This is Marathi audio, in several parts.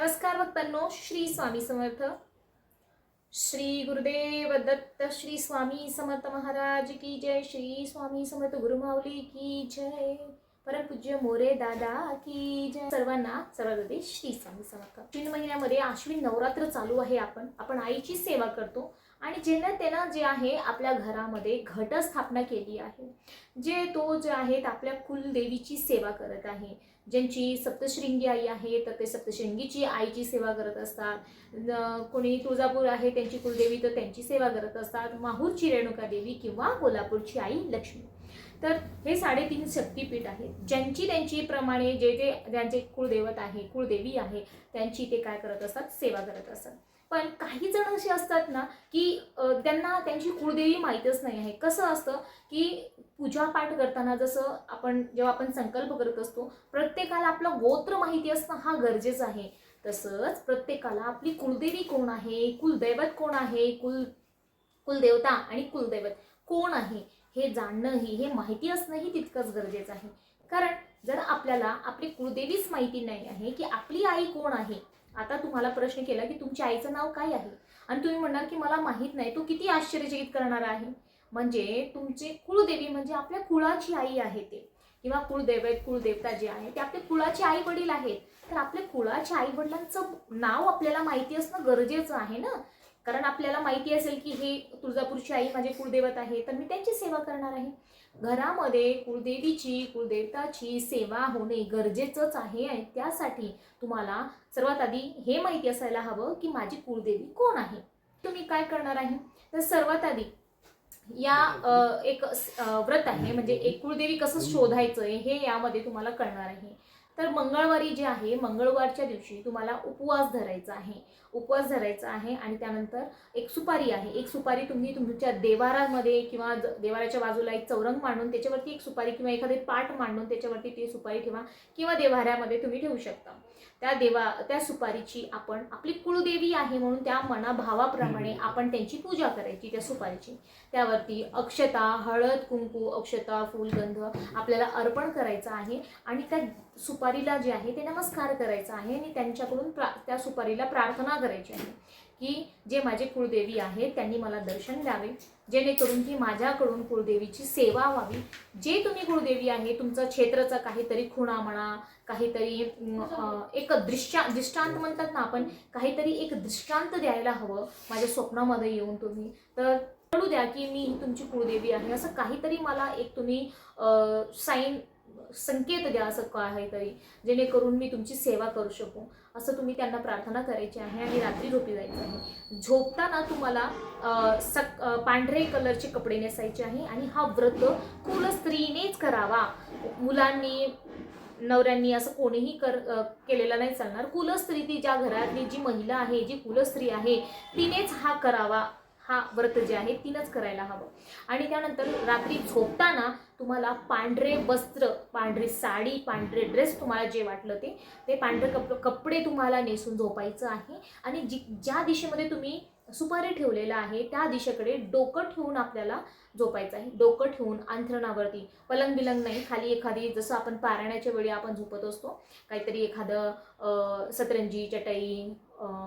नमस्कार भक्तांनो श्री स्वामी समर्थ. श्री गुरुदेव दत्त श्री स्वामी समर्थ महाराज की जय श्री स्वामी समर्थ गुरुमाऊली की जय. परमपूज्य मोरे दादा की जय. सर्वांना सर्वांमध्ये श्री स्वामी समर्थ. तीन महिन्यामध्ये आश्विन नवरात्र चालू आहे आपण. आपण आईची सेवा करतो. आणि जेणे त्यानं जे आहे आपल्या घरामध्ये घटस्थापना केली आहे जे तो जे आहेत आपल्या कुलदेवीची सेवा करत आहे. ज्यांची सप्तशृंगी आई आहे तर ते सप्तशृंगीची आईची सेवा करत असतात. कोणी तुळजापूर आहे त्यांची कुलदेवी तर त्यांची सेवा करत असतात. माहूरची रेणुका देवी किंवा कोल्हापूरची आई लक्ष्मी. तर हे साडेतीन शक्तीपीठ आहेत. ज्यांची त्यांची प्रमाणे जे जे ज्यांचे कुळदेवत आहे कुळदेवी आहे त्यांची ते काय करत असतात? सेवा करत असतात. पण काही जण असे असतात ना की त्यांना त्यांची कुळदेवी माहीतच नाही आहे. कसं असतं की पूजापाठ करताना जसं आपण जेव्हा आपण संकल्प करत असतो प्रत्येकाला आपलं गोत्र माहिती असणं हा गरजेचं आहे. तसंच प्रत्येकाला आपली कुलदेवी कोण आहे? कुलदैवत कोण आहे? कुल कुलदेवता आणि कुलदैवत कोण आहे? हे जाणणंही हे माहिती असणंही तितकंच गरजेचं आहे. कारण जर आपल्याला आपली कुलदेवीच माहिती नाही आहे की आपली आई कोण आहे? आता तुम्हाला प्रश्न केला की तुमच्या आईचं नाव काय आहे? आणि तुम्ही म्हणणार की मला माहीत नाही तो किती आश्चर्यचकित करणार आहे? म्हणजे तुमचे कुळदेवी म्हणजे आपल्या कुळाची आई आहे ते. किंवा कुळदैवत कुळदेवता जे आहे ते आपल्या कुळाचे आई वडील आहेत. तर आपल्या कुळाच्या आई वडिलांचं नाव आपल्याला माहिती असणं गरजेचं आहे ना? कारण आपल्याला माहिती असेल की हे तुळजापूरची आई माझे कुळदेवत आहे तर मी त्यांची सेवा करणार आहे. घरामध्ये कुळदेवीची कुळदेवताची सेवा होणे गरजेचंच आहे आणि त्यासाठी तुम्हाला सर्वात आधी हे माहिती असायला हवं की माझी कुळदेवी कोण आहे? तुम्ही काय करणार आहे? तर सर्वात आधी या एक व्रत आहे म्हणजे एक कुळदेवी कसं शोधायचं आहे हे यामध्ये तुम्हाला कळणार आहे. तर मंगळवारी जे आहे मंगळवारच्या दिवशी तुम्हाला उपवास धरायचा आहे. उपवास धरायचा आहे आणि त्यानंतर एक सुपारी आहे. एक सुपारी तुम्ही तुमच्या देवारामध्ये किंवा ज- देवाराच्या बाजूला एक चौरंग मांडून त्याच्यावरती एक सुपारी किंवा एखादे पाट मांडून त्याच्यावरती ती सुपारी ठेवा किंवा देवाऱ्यामध्ये तुम्ही ठेवू शकता. त्या देवा त्या सुपारीची आपण आपली कुळदेवी आहे म्हणून त्या मनाभावाप्रमाणे आपण त्यांची पूजा करायची त्या सुपारीची. त्यावरती अक्षता हळद कुंकू अक्षता फूलगंध आपल्याला अर्पण करायचं आहे आणि त्या सुपारीला जे आहे ते नमस्कार करायचा आहे आणि त्यांच्याकडून प्रा त्या सुपारीला प्रार्थना करायची आहे की जे माझे कुळदेवी आहेत त्यांनी मला दर्शन द्यावे जेणेकरून की माझ्याकडून कुळदेवीची सेवा व्हावी. जे तुम्ही कुळदेवी आहे तुमचं क्षेत्राचा काहीतरी खुणा म्हणा काहीतरी एक दृश्या दृष्टांत म्हणतात ना आपण काहीतरी एक दृष्टांत द्यायला हवं माझ्या स्वप्नामध्ये येऊन तुम्ही. तर कळू द्या की मी तुमची कुळदेवी आहे. असं काहीतरी मला एक तुम्ही साईन संकेत द्या असं काहीतरी जेणेकरून मी तुमची सेवा करू शकू. असं तुम्ही त्यांना प्रार्थना करायची आहे आणि रात्री झोपी जायचं आहे. झोपताना तुम्हाला सक पांढरे कलरचे कपडे नेसायचे आहे आणि हा व्रत कुल स्त्रीनेच करावा. मुलांनी नवऱ्यांनी असं कोणीही कर केलेला केलेलं नाही चालणार. कुलस्त्री ती ज्या घरातली जी महिला आहे जी कुलस्त्री आहे तिनेच हा करावा. हा व्रत जे आहे तिनंच करायला हवं. आणि त्यानंतर रात्री झोपताना तुम्हाला पांढरे वस्त्र पांढरी साडी पांढरे ड्रेस तुम्हाला जे वाटलं ते ते पांढरे कप कपडे तुम्हाला नेसून झोपायचं आहे. आणि जी ज्या दिशेमध्ये तुम्ही सुपारी ठेवलेला आहे त्या दिशेकडे डोकं ठेवून आपल्याला झोपायचं आहे. डोकं ठेवून अंथरणावरती. पलंग बिलंग नाही. खाली एखादी जसं आपण पारायणाच्या वेळी आपण झोपत असतो काहीतरी एखादं सतरंजी चटई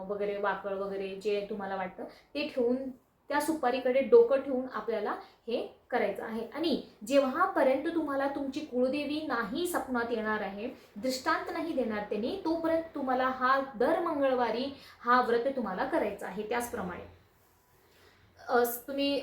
वगैरे वाकळ वगैरे जे तुम्हाला वाटतं ते ठेवून त्या सुपारीकडे डोकं ठेवून आपल्याला हे करायचं आहे. आणि जेव्हापर्यंत तुम्हाला तुमची कुळदेवी नाही सपनात येणार आहे दृष्टांत नाही देणार त्यांनी तोपर्यंत तुम्हाला हा दर मंगळवारी हा व्रत तुम्हाला करायचा आहे. त्याचप्रमाणे तुम्ही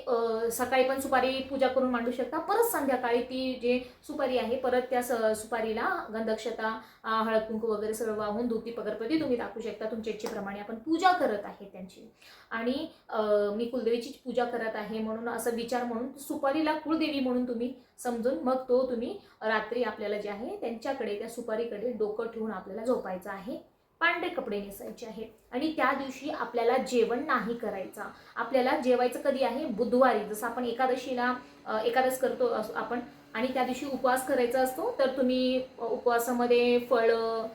सकाळी पण सुपारी पूजा करून मांडू शकता. परत संध्याकाळी ती जे सुपारी आहे परत त्या स- सुपारीला गंधक्षता हळद कुंकू वगैरे सगळं वाहून धुती पगरपती तुम्ही दाखवू शकता. तुमच्या इच्छेप्रमाणे आपण पूजा करत आहे त्यांची. आणि मी कुलदेवीची पूजा करत आहे म्हणून असं विचार म्हणून सुपारीला कुळदेवी म्हणून तुम्ही समजून मग तो तुम्ही रात्री आपल्याला जे आहे त्यांच्याकडे त्या सुपारीकडे डोकं ठेवून आपल्याला झोपायचं आहे. पांढरे कपडे नेसायचे आहेत आणि त्या दिवशी आपल्याला जेवण नाही करायचा. आपल्याला जेवायचं कधी आहे? बुधवारी. जसं आपण एकादशीला एकादश करतो आपण आणि त्या दिवशी उपवास करायचा असतो तर तुम्ही उपवासामध्ये फळं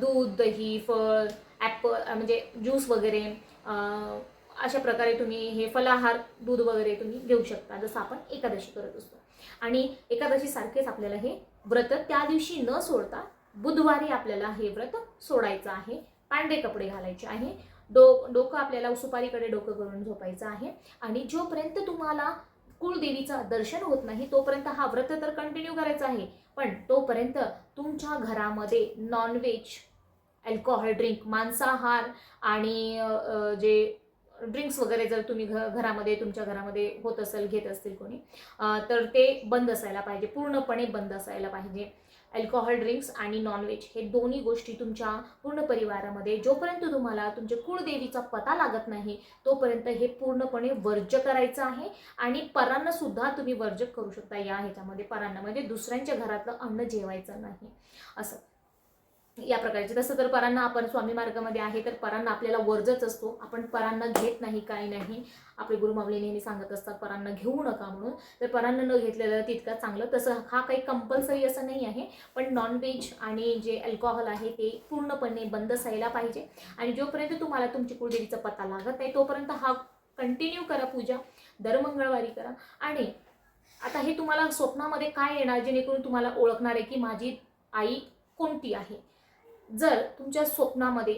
दूध दही फळ ॲपल म्हणजे ज्यूस वगैरे अशा प्रकारे तुम्ही हे फलाहार दूध वगैरे तुम्ही घेऊ शकता जसं आपण एकादशी करत असतो. आणि एकादशीसारखेच आपल्याला हे व्रत त्या दिवशी न सोडता बुधवारी आपल्याला हे व्रत सोडायचं आहे. पांढरे कपडे घालायचे आहे. डो डोकं आपल्याला सुपारीकडे डोकं करून झोपायचं आहे. आणि जोपर्यंत तुम्हाला कुळदेवीचं दर्शन होत नाही तोपर्यंत हा व्रत तर कंटिन्यू करायचा आहे. पण तोपर्यंत तुमच्या घरामध्ये नॉनव्हेज अल्कोहोल ड्रिंक मांसाहार आणि जे ड्रिंक्स वगैरे जर तुम्ही घ घरामध्ये तुमच्या घरामध्ये होत असेल घेत असतील कोणी तर ते बंद असायला पाहिजे. पूर्णपणे बंद असायला पाहिजे. अल्कोहोल ड्रिंक्स आणि नॉनव्हेज हे दोन्ही गोष्टी तुमच्या पूर्ण परिवारामध्ये जोपर्यंत तुम्हाला तुमच्या कुळदेवीचा पता लागत नाही तोपर्यंत हे पूर्णपणे वर्ज्य करायचं आहे आणि परांना सुद्धा तुम्ही वर्ज्य करू शकता या ह्याच्यामध्ये परांना म्हणजे दुसऱ्यांच्या घरातलं अन्न जेवायचं नाही. असं. या प्रकारचे. तसं तर परांना आपण स्वामी मार्गामध्ये आहे तर परांना आपल्याला वर्जच असतो. आपण परांना घेत नाही काय नाही. आपले गुरुमावले नेहमी सांगत असतात परांना घेऊ नका म्हणून. तर परांना न घेतलेलं तितकं चांगलं. तसं हा काही कंपल्सरी असं नाही आहे पण नॉनव्हेज आणि जे अल्कोहोल आहे ते पूर्णपणे बंद असायला पाहिजे. आणि जोपर्यंत तुम्हाला तुमची कुलदेवीचा पत्ता लागत नाही तोपर्यंत हा कंटिन्यू करा पूजा. दर मंगळवारी करा. आणि आता हे तुम्हाला स्वप्नामध्ये काय येणार जेणेकरून तुम्हाला ओळखणार आहे की माझी आई कोणती आहे? जर तुमच्या स्वप्नामध्ये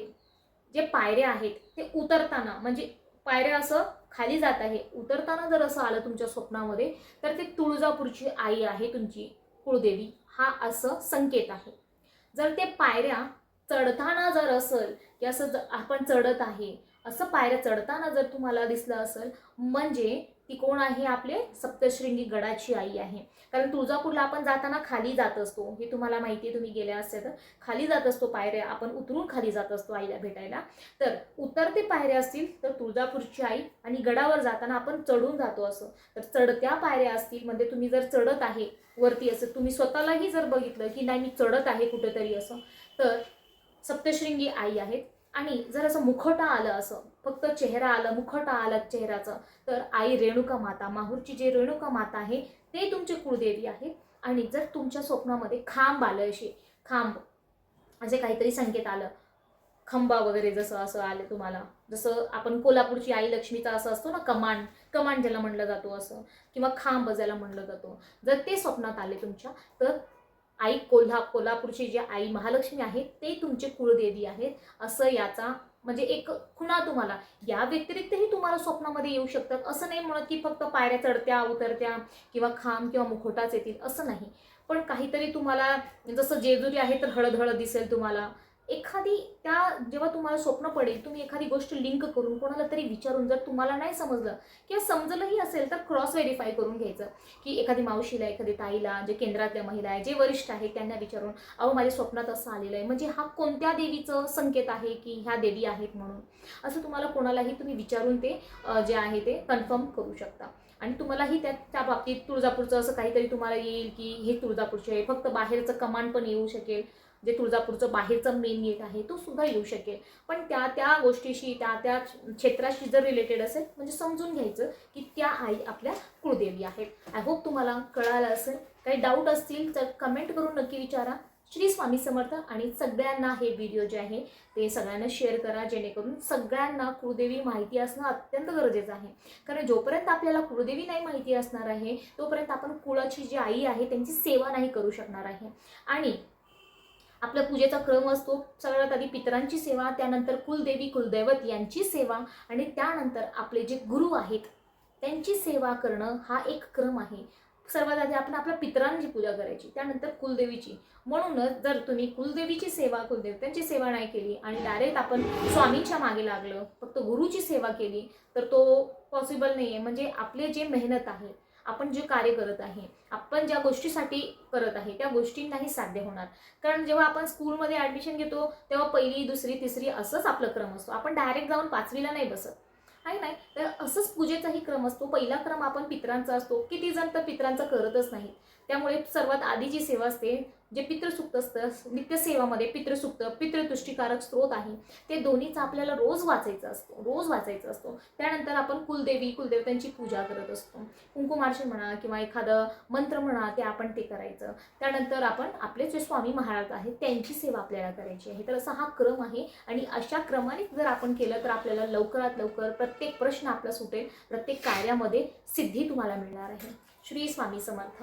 जे पायऱ्या आहेत ते उतरताना म्हणजे पायऱ्या असं खाली जात आहे उतरताना जर असं आलं तुमच्या स्वप्नामध्ये तर ते तुळजापूरची आई आहे तुमची कुळदेवी. हा असं संकेत आहे. जर ते पायऱ्या चढताना जर असेल की असं ज- आपण चढत आहे असं पायऱ्या चढताना जर तुम्हाला दिसलं असेल म्हणजे ती कोण आहे आपले सप्तशृंगी गडाची आई आहे. कारण तुळजापूरला आपण जाताना खाली जात असतो. हे तुम्हाला माहिती आहे तुम्ही गेल्या असते तर. खाली जात असतो पायऱ्या आपण उतरून खाली जात असतो आईला भेटायला. तर उतरते पायऱ्या असतील तर तुळजापूरची आई आणि गडावर जाताना आपण चढून जातो असं. तर चढत्या पायऱ्या असतील म्हणजे तुम्ही जर चढत आहे वरती असं तुम्ही स्वतःलाही जर बघितलं की नाही मी चढत आहे कुठेतरी असं तर सप्तशृंगी आई आहेत. आणि जर असं मुखवटा आलं असं फक्त चेहरा आलं मुखट आलं चेहऱ्याचं. तर आई रेणुका माता माहूरची जे रेणुका माता आहे ते तुमचे कुळदेवी आहे आणि जर तुमच्या स्वप्नामध्ये खांब आलं असे खांब असे काहीतरी संकेत आलं खंबा वगैरे जसं असं आलं तुम्हाला जसं आपण कोल्हापूरची आई लक्ष्मीचा असं असतो ना कमांड कमांड ज्याला म्हणलं जातो असं किंवा खांब ज्याला म्हणलं जातो. जर ते स्वप्नात आले तुमच्या तर आई कोल्हा कोल्हापूरची जी आई महालक्ष्मी आहे ते तुमचे कुळदेवी आहेत. असं याचा म्हणजे एक खुणा तुम्हाला. या व्यतिरिक्तही तुम्हाला स्वप्नामध्ये येऊ शकतात. असं नाही म्हणत की फक्त पायऱ्या चढत्या उतरत्या किंवा खांब किंवा मुखोटाच येतील. असं नाही. पण काहीतरी तुम्हाला जसं जेजुरी आहे तर हळद हळद दिसेल तुम्हाला. एखादी त्या जेव्हा तुम्हाला स्वप्न पडेल तुम्ही एखादी गोष्ट लिंक करून कोणाला तरी विचारून जर तुम्हाला नाही समजलं किंवा समजलंही असेल तर क्रॉस व्हेरीफाय करून घ्यायचं. की एखादी मावशीला एखादी ताईला जे केंद्रातल्या महिला आहे जे वरिष्ठ आहेत त्यांना विचारून अहो माझ्या स्वप्नात असं आलेलं आहे. म्हणजे हा कोणत्या देवीचं संकेत आहे की ह्या देवी आहेत म्हणून? असं तुम्हाला कोणालाही तुम्ही विचारून ते जे आहे ते कन्फर्म करू शकता. आणि तुम्हालाही त्या त्या बाबतीत तुळजापूरचं असं काहीतरी तुम्हाला येईल की हे तुळजापूरचे आहे. फक्त बाहेरचं कमांड पण येऊ शकेल. जे तुळजापूरचं बाहेरचं मेन गेट आहे तो सुद्धा येऊ शकेल. पण त्या त्या गोष्टीशी त्या त्या क्षेत्राशी जर रिलेटेड असेल म्हणजे समजून घ्यायचं की त्या आई आपल्या कुळदेवी आहेत. आय होप तुम्हाला कळालं असेल. काही डाऊट असतील तर कमेंट करून नक्की विचारा. श्री स्वामी समर्थ आणि सगळ्यांना हे व्हिडिओ जे आहे ते सगळ्यांना शेअर करा जेणेकरून सगळ्यांना कुळदेवी माहिती असणं अत्यंत गरजेचं आहे. कारण जोपर्यंत आपल्याला कुळदेवी नाही माहिती असणार आहे तोपर्यंत आपण कुळाची जी आई आहे त्यांची सेवा नाही करू शकणार आहे. आणि आपल्या पूजेचा क्रम असतो. सगळ्यात आधी पितरांची सेवा त्यानंतर कुलदेवी कुलदैवत यांची सेवा आणि त्यानंतर आपले जे गुरु आहेत त्यांची सेवा करणं हा एक क्रम आहे. सर्वात आधी आपण आपल्या पितरांची पूजा करायची त्यानंतर कुलदेवीची. म्हणूनच जर तुम्ही कुलदेवीची सेवा कुलदेवतांची सेवा नाही केली आणि डायरेक्ट आपण स्वामींच्या मागे लागलं फक्त गुरुची सेवा केली तर तो पॉसिबल नाही आहे म्हणजे आपले जे मेहनत आहे आपण जे कार्य करत आहे आपण ज्या गोष्टीसाठी करत आहे त्या गोष्टींनाही साध्य होणार. कारण जेव्हा आपण स्कूलमध्ये ॲडमिशन घेतो तेव्हा पहिली दुसरी तिसरी असंच आपलं क्रम असतो. आपण डायरेक्ट जाऊन पाचवीला नाही बसत. आहे नाही? तर असंच पूजेचाही क्रम असतो. पहिला क्रम आपण पित्रांचा असतो. किती जण तर पित्रांचा करतच नाही त्यामुळे सर्वात आधी जी सेवा असते जे पितृसुक्त असतं नित्यसेवामध्ये पितृसुक्त पितृतुष्टीकारक स्त्रोत आहे ते दोन्हीचा आपल्याला रोज वाचायचं असतो रोज वाचायचा असतो. त्यानंतर आपण कुलदेवी कुलदेवतांची पूजा करत असतो. कुंकुमार्चन म्हणा किंवा एखादं मंत्र म्हणा ते आपण ते करायचं. त्यानंतर आपण आपले जे स्वामी महाराज आहेत त्यांची सेवा आपल्याला करायची आहे. तर असा हा क्रम आहे आणि अशा क्रमाने जर आपण केलं तर आपल्याला लवकरात लवकर प्रत्येक प्रश्न आपला सुटेल प्रत्येक कार्यामध्ये सिद्धी तुम्हाला मिळणार आहे. श्री स्वामी समर्थ.